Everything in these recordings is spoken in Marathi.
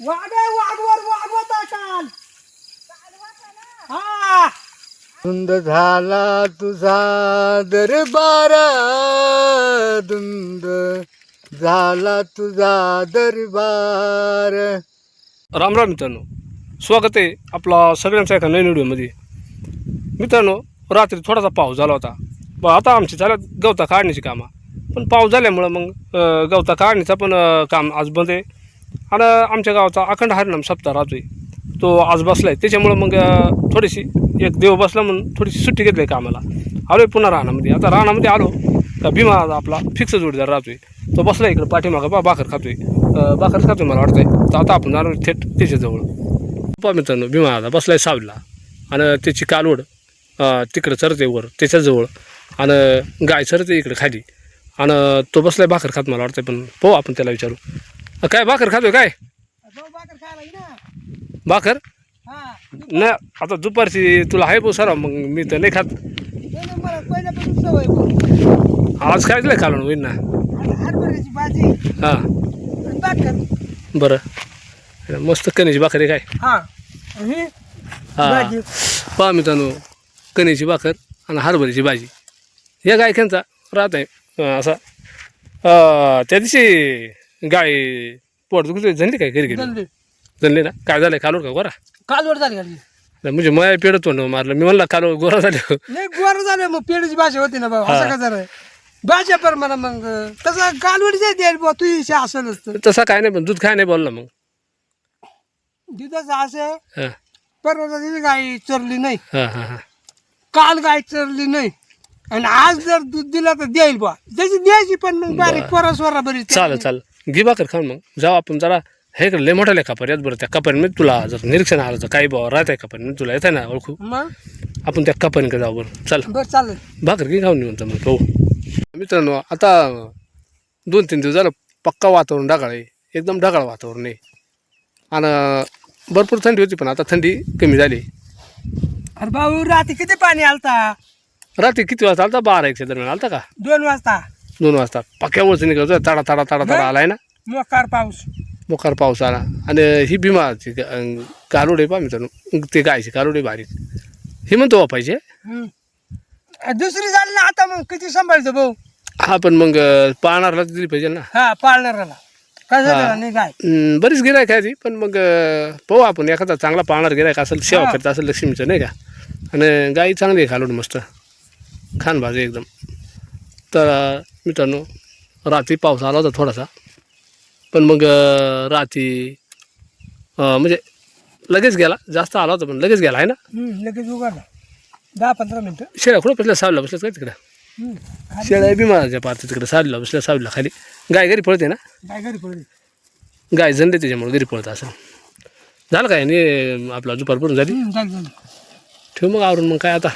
वाघ आहे वाघवर वाघवत काल हा. धुंद झाला तुझा दरबार धुंद झाला तुझा दरबार. राम राम मित्रांनो. स्वागत आहे आपला सगळ्यांचा एका नवीन व्हिडिओमध्ये. मित्रांनो रात्री थोडासा पाऊस झाला होता. ब आता आमची चालत गवता काढण्याची कामं. पण पाऊस झाल्यामुळं मग अं, गवता काढण्याचं पण अं, काम आज बंद आहे. आणि आमच्या गावाचा अखंड हरिनाम सप्ताह राहतोय. तो आज बसला आहे त्याच्यामुळं मग थोडीशी एक देव बसला म्हणून थोडीशी सुट्टी घेतली आहे कामाला. आलो आहे पुन्हा राहण्यामध्ये आता राहण्यामध्ये आलो का भीमा आपला फिक्स जोडीदार राहतोय. तो बसला इकडं पाठीमागं. बा भाकर खातोय. भाकर खातोय मला वाटतंय. तर आता आपण जाणार थेट त्याच्याजवळ. पा मित्रांनो भीमा आता बसलाय सावलीला. आणि त्याची कालवड तिकडं चरते वर त्याच्याजवळ. आणि गाय चरते इकडं खाली. आणि तो बसलाय भाकर खात मला वाटतंय पण पाहू आपण त्याला विचारू. काय भाकर खातोय काय? जाऊ भाकर खायला ये ना. भाकर? हा. नाही आता दुपारची तुला आहे भाऊ सर मग मी तर नाही खात. नाही नाही, मला पहिल्यापासून सवय भाऊ. आज काय दिलं कालवण होईल ना? आता हरभऱ्याची भाजी. हां. आणि भाकर. बरं. मस्त कणीची भाकर आहे काय? हा. आणि हा. भाजी. पहा मित्रांनो कणीची भाकर आणि हरभऱ्याची भाजी. या गायकांचा राहत आहे अं, असा. अं, त्या दिवशी गाय पोट दुखत झणली काय घरी गेली? जल्दी झणली ना? काय झालं कालवर का गोरा? कालवड झाली म्हणजे माया पेडत तोंड मारलं. मी म्हणला कालवर गोरा झाले. नाही गोर झालं मग पेडीची भाषा होती ना हा. असं का जरा? भाषा पर मला मग. तसं कालवडीच आहे द्यायला बुवा तू इशा तर तसा काय नाही पण दूध काय नाही बोलला मग. दुधाचं असं हां. परवा दिवशी गाय चरली नाही. हां हां हां. काल गाय चरली नाही. आणि आज जर दूध दिलं तर देईल बा त्याची द्यायची पण मग बारीक पोरा स्वरा बरी चालेल चालेल. घे भाकर खाऊन मग. जाऊ आपण जरा हे कर लय मोठा कापर यात बरं त्या कापरीमध्ये तुला जर निरीक्षण आलं तर काही बाबा राहत आहे कापरीमध्ये तुला येत आहे ना ओळखू? मग? आपण त्या कापरीकडे जाऊ बरं. चल. बरं चालेल. भाकर घे खाऊन येऊन मग. पाहू मित्रांनो आता दोन तीन दिवस झालं पक्का वातावरण ढगाळ आहे. एकदम ढगाळ वातावरण आहे. आणि भरपूर थंडी होती पण आता थंडी कमी झाली. अरे भाऊ रात्री किती पाणी आलता? रात्री किती वाजता आलता? बारा एकच्या दरम्यान आलता का? दोन वाजता. दोन वाजता. पक्क्यावरच निघायचं ताडा ताडा ताडा ताडा आलाय ना. मोकार पाऊस. मोकार पाऊस आला. आणि ही भीमाची कालोड आहे पा मित्रांनो. ते गायची कालोड आहे बारीक. ही म्हणतो वापायचे दुसरी झाली ना आता मग. किती सांभाळतो भाऊ? हा पण मग तर दिली पाहिजे ना. हा पाळणाराला. बरीच गिरायक आहे ती पण मग पाहू आपण. एखादा चांगला पाळणार गिरायक असेल सेवा. करत असेल लक्ष्मीचं नाही का? आणि गाई चांगली आहे खालोड मस्त. खान भाजी एकदम. तर मित्रांनो रात्री पाऊस आला होता थोडासा. पण मग रात्री म्हणजे लगेच गेला. जास्त आला होता पण लगेच गेला आहे ना? लगेच उघडला. दहा पंधरा मिनिटं. शेळ्या कुठं बसल्या? सावलीला बसल्याच काय तिकडं? शेळ्या बी माझ्या पाहते तिकडे. सावलीला बसल्या सावलीला खाली. गाय घरी पळते ना? काय घरी पडली गाय जणले त्याच्यामुळे घरी पळत असं. झालं काय? नाही आपला दुपार भरून झाली? ठेव मग आवरून मग काय आता?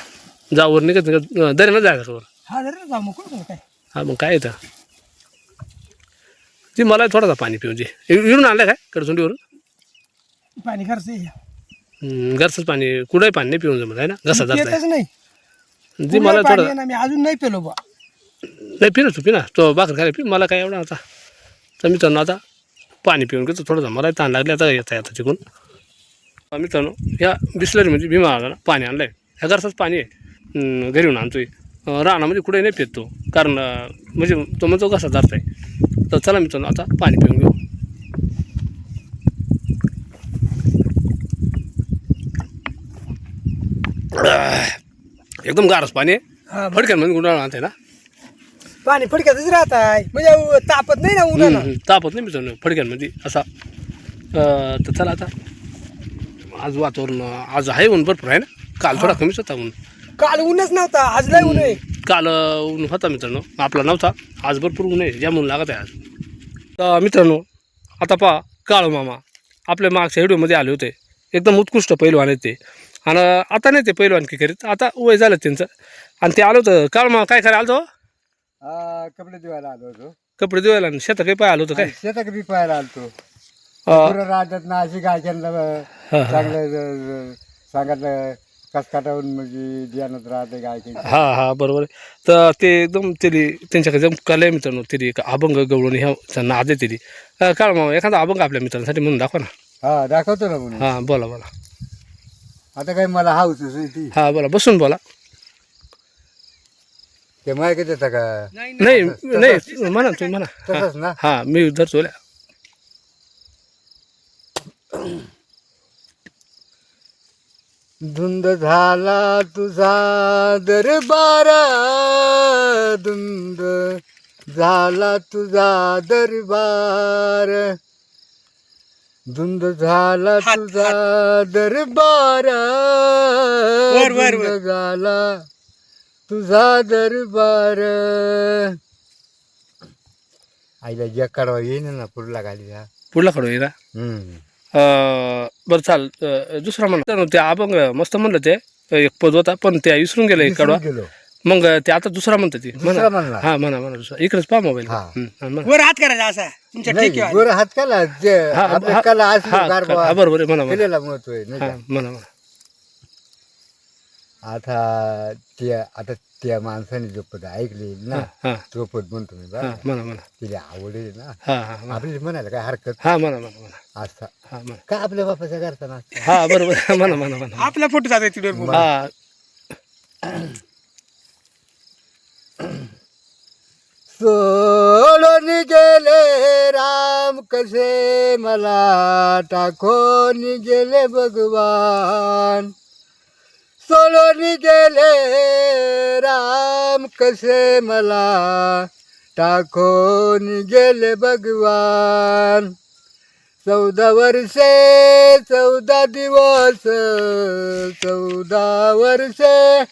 जाऊ वर निघत निघत दरे ना जायचं वर हा जरा मग काय? हा मग काय येतं ती मला थोडासा पाणी पिऊन दे. इकडून आणलं काय? कडसुंडीवरून? पाणी खर्च आहे. हम्म, घरचंच पाणी कुठंही पाणी नाही पिऊन जमत आहे ना? घसा जात येतच नाही. ती मला पाणी थोडं आहे ना मी अजून नाही पेलो बा नाही पिना तू पिना तो भाकर खायला पी. मला काय एवढा आता? तर मित्रांनो आता पाणी पिऊन घेतो थोडंसं मला ताण लागले आता येता येता तिकून अं, मित्रांनो ह्या बिस्लरीमध्ये भीमा आला पाणी आणलं आहे ह्या घरचंच पाणी आहे. अं, घरी येऊन आणतोय. रानामध्ये कुठे नाही पित तो कारण म्हणजे तो म्हणतो कसा जात आहे तर चला मित्रांनो आता पाणी पिऊन घेऊ. एकदम गारच पाणी आहे. हा फडक्यांमध्ये गुंडाळा आणते ना? पाणी फडक्यातच राहत आहे म्हणजे तापत नाही ना उन्हानं हम्म, तापत नाही मित्रांनो फडक्यांमध्ये असा. तर चला आता. आज वातावरण आज आहे ऊन भरपूर आहे ना? काल थोडा कमीच होता ऊन. काल ऊनच नव्हता आज लय ऊन आहे. काल ऊन होता मित्रांनो. आपला नव्हता आज भरपूर ऊन आहे जाम ऊन लागत आहे आज. तर मित्रांनो आता पहा काळू मामा आपल्या मागच्या व्हिडिओमध्ये आले होते. एकदम उत्कृष्ट पैलवान आहेत ते. आणि आता नाही ते पैलवान की करीत आता वय झालं त्यांचं. आणि ते आलं होतं काळू मामा काय करायला आलं होतं? हा कपडे धुवायला आलो होतो. कपडे धुवायला आणि शेतात काही पाय आलं होतं काय? शेतात बी पाहायला आलतो. अं, पुरं राज्यात ना अशी गायच्यांना हा. चांगलं सांगितलं कसकाटावून म्हणजे ध्यानात राहते गायची हा हा बरोबर आहे. तर ते एकदम तरी त्यांच्याकडे एकदम कला आहे मित्रांनो तरी एक अभंग गवळून ह्या नाद आहे तरी काळ मामा एखादा अभंग आपल्या मित्रांसाठी म्हणून दाखवा ना. हा दाखवतो ना म्हणून. हां बोला बोला. आता काय मला हाऊस ती. हां बोला बसून बोला. ते माहिती देता का? नाही नाही नाही म्हणा तुम्ही म्हणा. तसंच ना? हां मी धरतो ल्या. धुंद झाला तुझा दरबार धुंद झाला तुझा दरबार. धुंद झाला तुझा दरबार. धुंद झाला तुझा दरबार. आईला जग काढवा येईन ना पुढला खाली पुढला कडू येईल हम्म. बरं चाल अं, दुसरा म्हणलं ते अभंग मस्त म्हणलं ते. एक पद होता पण त्या विसरून गेलं एक कडवा. गेलो. मग ते आता दुसरा म्हणतं ते. दुसरा म्हणला. हा म्हणा म्हणा दुसरा. इकडेच पहा मोबाईल हा. वर हात करायचा असा. तुमच्या नाही गोर हात काला जे आपल्या कला असली गारवा बरोबर आहे म्हणा म्हणा. केलेला महत्त्व आहे नाही हा? म्हणा म्हणा. आता त्या आता त्या माणसाने जो पद ऐकले ना हा तो पद म्हणतो मी बा हा म्हणा म्हणा. तिला आवडेल ना. हा हा म्हणा. आपल्याला म्हणायला काय हरकत? हा म्हणा म्हणा म्हणा. असता हा म्हणा. का आपल्या बापाचा करता ना हा बरोबर. म्हणा म्हणा म्हणा आपला फोटो जाते तिथे हा. सोडून गेले राम कसे? मला टाकून गेले भगवान. सोडून गेले राम कसे मला? टाकून गेले भगवान. चौदा वर्षे चौदा दिवस चौदा वर्षे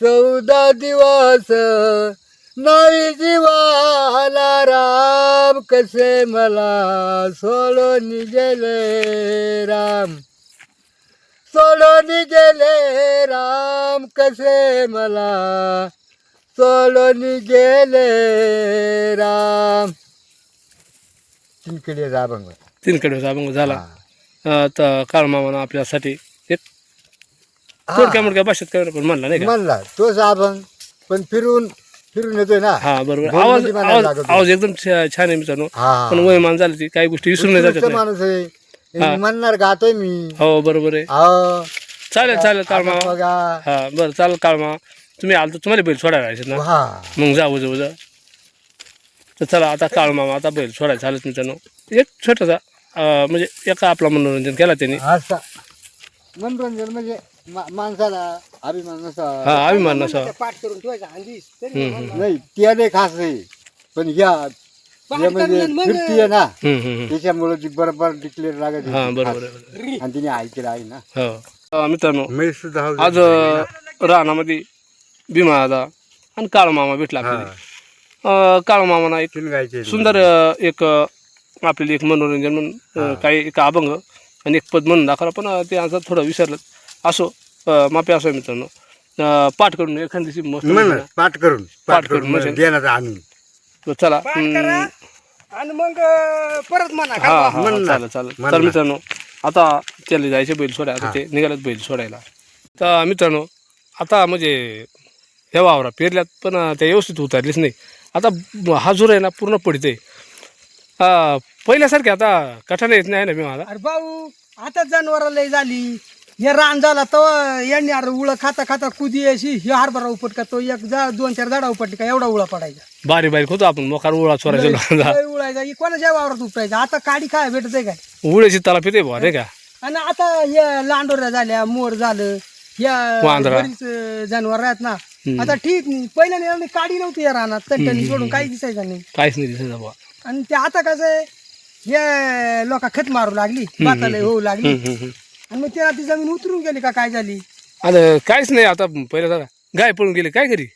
चौदा दिवस. नाही जीवाला राम कसे मला? सोडून गेले राम. सोडून गेले राम कसे मला? सोडून गेले राम. तिनकडे राबंग तीन कडे अभंग झाला. तर काळ मामानं आपल्यासाठी एक थोडक्या मोडक्या भाषेत काय पण म्हणला नाही का? म्हणला तोच अभंग पण फिरून फिरून येतोय ना. हा बरोबर. आवाज म्हणायला आवाज लागत आवाज एकदम छा- छान आहे मित्रांनो. हा. पण वयमान झाली ती काही गोष्टी विसरून नाही माणूस आहे. हा. हे म्हणणार गातोय मी? हो बरोबर आहे. अहो, चालेल चालेल काळ आता मामा बघा. हा बरं चालेल काळ मामा तुम्ही आलं तर तुम्हाला बैल सोडायला जायचं ना? हा. मग जा उजं उजं. तर चला आता काळ मामा आता बैल सोडायला चालत मित्रांनो एक छोटासा अं, म्हणजे एका आपला मनोरंजन केला त्यांनी. असा. मनोरंजन म्हणजे मा- माणसाला अभिमान नसा. हा अभिमान नसा. पाठ करून ठेवायचा म्हणला. नाही त्या नाही खास आहे पण या म्हणजे फिरतीये ना हम्म, हम्म, हम्म. त्याच्यामुळे ती बरोबर डिक्लेअर लागत हा आहे. बरोबर आहे, बरोबर. आहे. आणि तिने ऐकलं आहे ना. हो. अं, मित्रांनो मी सुद्धा आज अं, रानामध्ये भीमा आला आणि काळ मामा भेटला आपल्याला. अं, काळ मामाना एक तीन गायचे सुंदर अं, एक अं, आपल्याला एक मनोरंजन म्हणून अं, काही एक अभंग आणि एक पद म्हणून दाखवला. पण अं, ते आता थोडं विसरलं. असो अं, मापे असो मित्रांनो. अं, पाठ करून एखाद दिवशी मस्त. पाठ करून पाठ पाठ करून करून म्हणजे- देण्यात आणून. तर चला. पाठ हम्म, करा आणि मग अं, परत म्हणा हा हा. चालेल चालेल. तर. मित्रांनो आता त्याला जायचे बैल सोडायला. आता ते निघालेत बैल सोडायला. तर मित्रांनो आता म्हणजे ह्या वावरा पेरल्यात पण त्या व्यवस्थित उतारलीच नाही. आता ब- हा जोर आहे ना पूर्ण पडते. पहिल्यासारखे आता कठाने येत नाही ना मी मला. अरे भाऊ आता जनावर लय झाली. हे रान झाला तो यांनी अरे उळ खाता खाता कुदी अशी हे हरभरा उपटका तो एक जा दोन चार झाडा उपटली का एवढा उळा पडायचा. बारीक बारीक होतो आपण मोकार उळा चोरायचो लय उळायचा हे कोणाच्या वावरात उपटायचा? आता काडी काय भेटत काय? उळ्याची तला पिते बुवा नाही का? आणि आता हे लांडोऱ्या झाल्या मोर झालं या वांदरा. बरीच जनावर आहेत ना. आता ठीक नाही पहिल्या नेल्याने काडी नव्हती या रानात तंटणी सोडून काही दिसायचं नाही. काहीच नाही दिसायचं बुवा. आणि ते आता कसं आहे हे लोक खत मारू लागली बाताला होऊ लागली. हम्म, हम्म, हम्म. आणि मग त्याला ती जमीन उतरून गेली का काय झाली? आता काहीच नाही आता पहिल्या जरा गाय पळून गेली काय करी?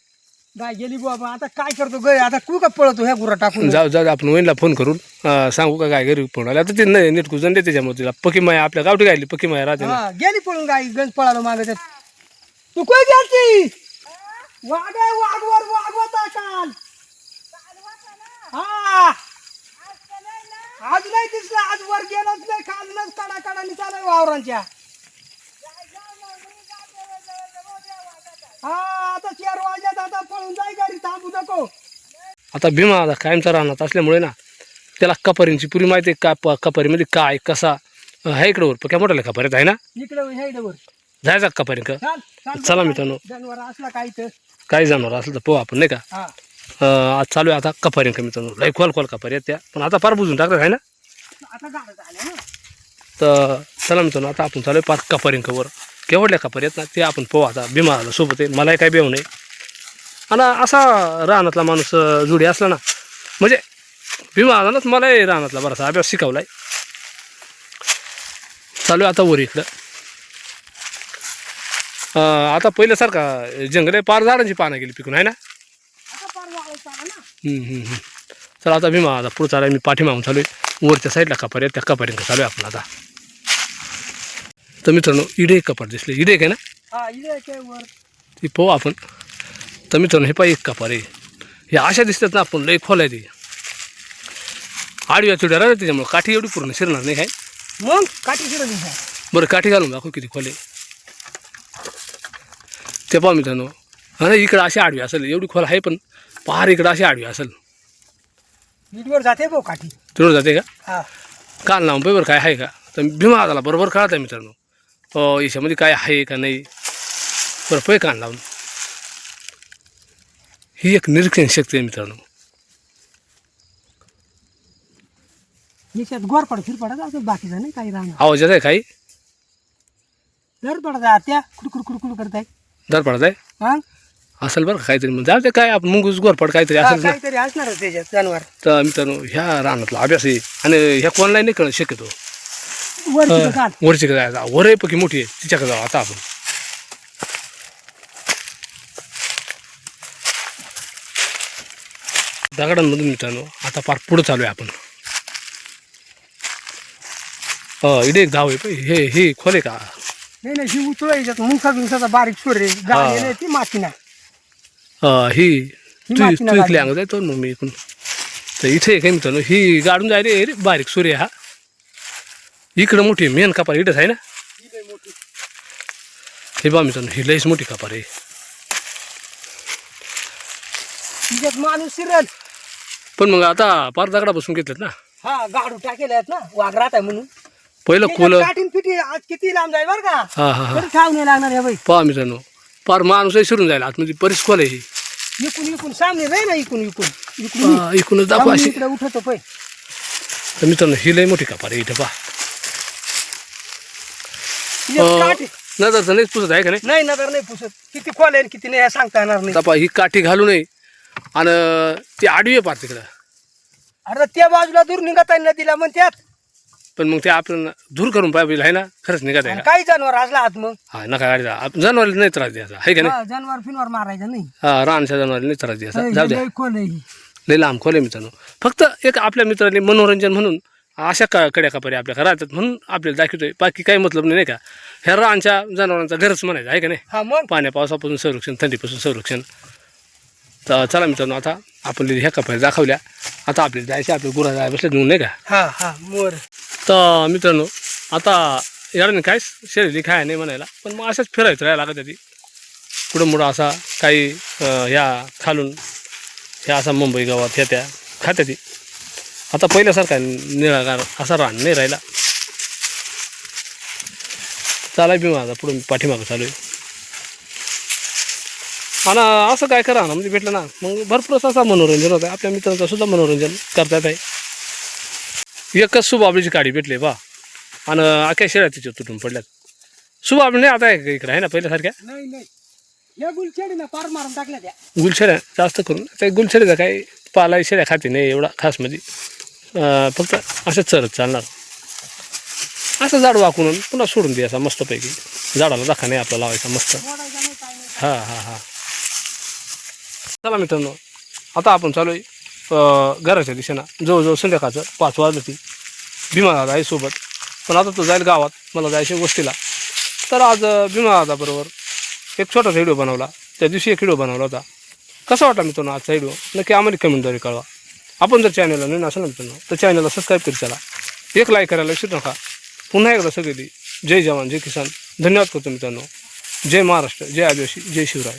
गाय गेली बाबा आता काय करतो गय आता कू का पळतो ह्या गुरा टाकून? जाऊ जाऊ आपण वहिनीला फोन करून अं, सांगू का काय घरी फोन आला? आता ते नाही नीट कुजन देते त्याच्यामुळे तिला पकी माया आपल्या गावठी गायली पकी माया राहते ना. हा गेली पळून गाय गंज पळालो मागे तू कोण गेलती? वाघ आहे, वाघवर वाघवता काल. हा. आज नाही दिसला आज वर गेलोच नाही खालनच कडा वावरांच्या. हा आता चार वाजल्यात आता पळून जाय गाडी थांबू नको. आता भीमा आता कायमचा राहणार असल्यामुळे ना त्याला कपारींची पुरी माहिती आहे का? कपारीमध्ये काय कसा? आहे इकडं वर पक्या मोठ्या खपारीत आहे ना? इकडे ह्या जायचा का खपारी का? चाल चाल चला मित्रांनो. जनावर असला काय तर. काही जनावर असलं तर पोहा आपण नाही का? हा. अं, आज चालू आहे आता कपारी का मित्रांनो? लय खोल खोल कपारी आहेत त्या. पण आता फार बुजून टाकतात आहे ना? आता गाडं झालं ना. तर चला मित्रांनो आता आपण चालू आहे पाच कपारींकावर केवढल्या कपारी आहेत ना ते आपण पोहा आता. भीमा आला सोबत आहे मलाही काही बेव नाही आणि असा रानातला माणूस जुडी असला ना म्हणजे भीमा आला ना मलाही रानातला बराचसा अभ्यास शिकवलाय. चालू आहे आता वर इकडं. आता पहिल्यासारखा जंगल आहे पार झाडांची पानं गेली पिकून आहे ना? ना. चला आता भीमा आता पुढं चालाय मी पाठीमागून चालू आहे. वरच्या साईडला कपार आहे त्या कपारींका चालू आहे आपण आता. तर मित्रांनो इडे एक कपार दिसले. इडे एक आहे ना? इकडे काय वर. ती पाहू आपण. तर मित्रांनो हे पाहिजे एक कपार आहे. हे अशा दिसतात ना आपण लई खोल आहे ती. आडव्या चुड्या राहतात त्याच्यामुळे काठी एवढी पूर्ण शिरणार नाही काय? मग काठी शिरत बरं काठी घालून दाखव किती खोल आहे. ते पाहू मित्रांनो. हा ना इकडं अशी आडवी असेल. एवढी खोल आहे पण पार इकडं अशी आडवी असेल. वीटवर जाते भाऊ काठी. तिकडं जाते का? हा. काल नाव बरोबर काय आहे का? तर भीमा आला बरोबर कळत आहे मित्रांनो. अ, याच्यामध्ये काय आहे का नाही? बरं पै कान लावून. ही एक निरीक्षण शक्ती आहे मित्रांनो. याच्यात गोरपड फिरपडा जातो बाकीचा नाही काही राहणार. आवाज येत आहे काही? दर पडा त्या कुडकुड कुडकुड करताय. दर पडत आहे हा? असेल बरं का काहीतरी. मग जाऊ ते काय आपण मुंगूस गोरपड काहीतरी हा, असेल ना काहीतरी असणारच त्याच्यात जनावर. तर मित्रांनो ह्या रानातला अभ्यास आहे. आणि ह्या कोणालाही नाही कळत शक्यतो. वर अ, तिथं काढ वरची काय जायचं? वर आहे पकी मोठी आहे. तिच्याकडे जाऊ आता आपण. दगडांमधून मित्रांनो आता फार पुढं चालू आहे आपण. अ, इकडे एक धाव आहे. हे हे खोले का? नाही नाही ही उचळ याच्यात मुंगसा बिंगसाचा बारीक सूर रे गाडी नाही ती माती ना अ, ही तू तू इकली. अंग जायतो मग मी इकडून तर इथे काय मित्रांनो ही गाडून जाय रे रे बारीक सूर्य हा इकडं मोठी मेन कापार इथंच आहे ना हे बा मित्रांनो ही लईच मोठी कापार आहे माणूस शिरल पण मग आता पार दगडापासून घेतलेत ना हा गाडू टाकेले आहेत ना वाघ राहत आहे म्हणून पहिलं आज किती लांब जाईल बरं का हा हा हा तरी ठाव नाही लागणार आहे बाई पहा मित्रांनो पार माणूसही शिरून जायला आतमध्ये बरीच खोल आहे ही इकून इकून सामने रे ना इकून इकून. इकून पहा, इकडूनच दाखवा अशी. इकडे उठतो पै तर मित्रांनो ही लई मोठी कापार आहे इथं पहा. तिच्यात काठी. नजर तर नाहीच पुसत आहे का नाही? नाही नगर नाही पुसत. किती खोल आहे आणि किती नाही हे सांगता येणार नाही. ही काठी घालू नये आणि ती आडवी आहे पार तिकडं. अरे त्या बाजूला दूर निघत आहे नदीला म्हणतात पण मग ते आपण दूर करून पाहिजे आहे ना? खरंच आणि का? काही जनावर असला आत मग. हा नका गाडीचा आप- जनावराला नाही त्रास द्यायचा आहे का नाही? हा, जनावर फिनवर मारायचं नाही. हा रानच्या जनावराला नाही त्रास द्यायचा. जाऊ द्या. लय खोल आहे ही. लई लांब खोले मित्रांनो. फक्त एक आपल्या मित्रांनी मनोरंजन म्हणून अशा का कड्या कापऱ्या आपल्या आहेत म्हणून आपल्याला दाखवतोय. बाकी काही मतलब नाही नाही का? ह्या रानच्या जनावरांचा घरच म्हणायचं आहे का नाही? हा मग? पाण्या पावसापासून संरक्षण थंडीपासून संरक्षण. तर चला मित्रांनो आता आपण ह्या कपड्या दाखवल्या. आता आपल्याला जायचे आपल्या गुरा जाय बसले घेऊन नाही का? हा हा मोर. तर मित्रांनो आता याने काय शरीर खाय नाही म्हणायला पण मग असंच फिरायचं राहायला लागत ती पुढं मुडं असा काही ह्या खालून ह्या असा मुंबई गावात ह्या त्या खात्या ती. आता पहिल्यासारखा निळागार असा रान नाही राहिला. चालाय बी माझा पुढं पाठीमागं चालू आहे. आणि असं काय करा ना म्हणजे भेटलं ना मग भरपूर असा मनोरंजन होतं आपल्या मित्रांचं सुद्धा मनोरंजन करतात आहे एकच सुबाबळीची काडी भेटली बा. आणि अख्या शेळ्या तिच्या तुटून पडल्यात. सुबाबळी नाही आता इकडे आहे ना पहिल्यासारख्या? नाही नाही. या गुलछेडी ना पार मारून टाकल्या त्या. गुलछेड्या जास्त करून. त्या गुलछेडीचा काही पाला शेळ्या खाते नाही एवढा खास म्हणजे. फक्त असं चरत चालणार. असं झाड वाकून पुन्हा सोडून द्यायचा मस्तपैकी. झाडाला दाखा नाही आपला लावायचा मस्त. हां हां हां. चला मित्रांनो आता आपण चालू आहे घराच्या दिशेनं जवळजवळ संध्याकाळचं पाच वाजलं ती भीमा आहे सोबत. पण आता तो जाईल गावात मला जायच्या गोष्टीला तर आज अं, भीमा एक छोटासा व्हिडिओ बनवला. त्या दिवशी एक व्हिडिओ बनवला होता. कसा वाटला मित्रांनो आजचा व्हिडिओ नक्की आम्हाला कमेंटद्वारे कळवा. आपण जर चॅनलला नवीन असेल ना मित्रांनो तर चॅनलला सबस्क्राईब करी चला. एक लाईक करायला विसरू नका पुन्हा एकदा सगळी जय जवान जय किसान. धन्यवाद करतो मित्रांनो. जय महाराष्ट्र जय आदिवासी जय शिवराय.